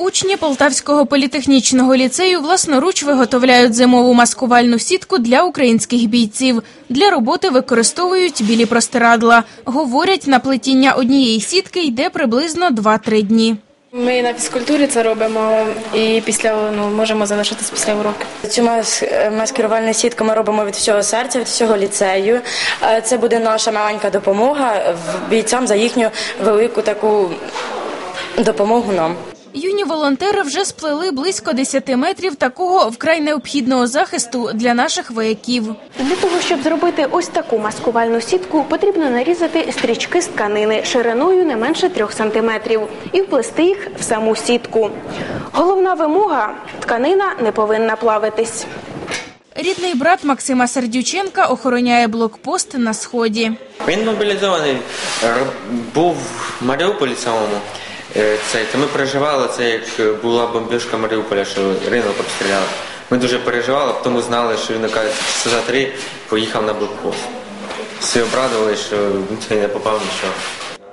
Учні Полтавського політехнічного ліцею власноруч виготовляють зимову маскувальну сітку для українських бійців. Для роботи використовують білі простирадла. Говорять, на плетіння однієї сітки йде приблизно 2-3 дні. Ми на фізкультурі це робимо і після ну можемо залишитись після уроку. Цю е, маскирувальну сітку ми робимо від всього серця, від всього ліцею. Е, Це буде наша маленька допомога бійцям за їхню велику таку допомогу нам. Юні волонтери вже сплели близько 10 метрів такого вкрай необхідного захисту для наших вояків. Для того, щоб зробити ось таку маскувальну сітку, потрібно нарізати стрічки з тканини шириною не менше 3 сантиметрів і вплести їх в саму сітку. Головна вимога – тканина не повинна плавитись. Рідний брат Максима Сердюченка охороняє блокпост на сході. Він мобілізований, був в Маріуполі самому. Е, Цей, ми переживали це, як була бомбіжка Маріуполя, що ринок обстріляли. Ми дуже переживали, тому знали, що він за три поїхав на блокпост. Всі обрадували, що він не попав нічого.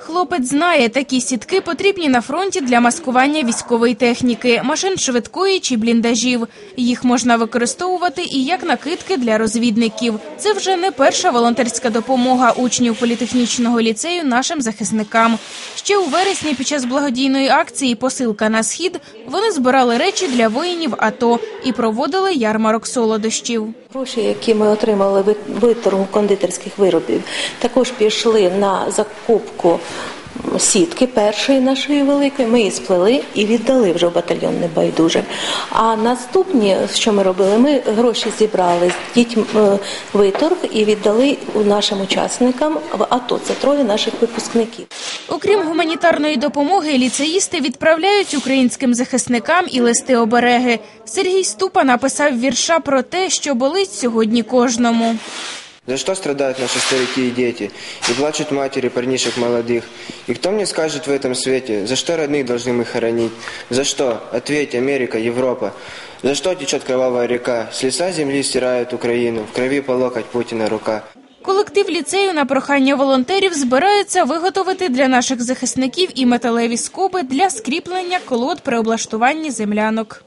Хлопець знає, такі сітки потрібні на фронті для маскування військової техніки, машин швидкої чи бліндажів. Їх можна використовувати і як накидки для розвідників. Це вже не перша волонтерська допомога учнів політехнічного ліцею нашим захисникам. Ще у вересні під час благодійної акції Посилка на схід вони збирали речі для воїнів АТО і проводили ярмарок солодощів. Гроші, які ми отримали від виторгу кондитерських виробів, також пішли на закупку сітки першої нашої великої. Ми її сплели і віддали вже в батальйон небайдужим. А наступні, що ми робили, ми гроші зібрали з дітьми е, виторг і віддали нашим учасникам в АТО. Це троє наших випускників. Окрім гуманітарної допомоги, ліцеїсти відправляють українським захисникам і листи обереги. Сергій Ступа написав вірша про те, що болить сьогодні кожному. За что страдают наши старики и дети? И плачут матери парнишек молодых. И кто мне скажет в этом свете, за что родных должны мы хоронить? За что? Ответь, Америка, Европа. За что течет кровавая река? С лица земли стирает Украину. В крови по локоть Путина рука. Колектив ліцею на прохання волонтерів збирається виготовити для наших захисників і металеві скоби для скріплення колод при облаштуванні землянок.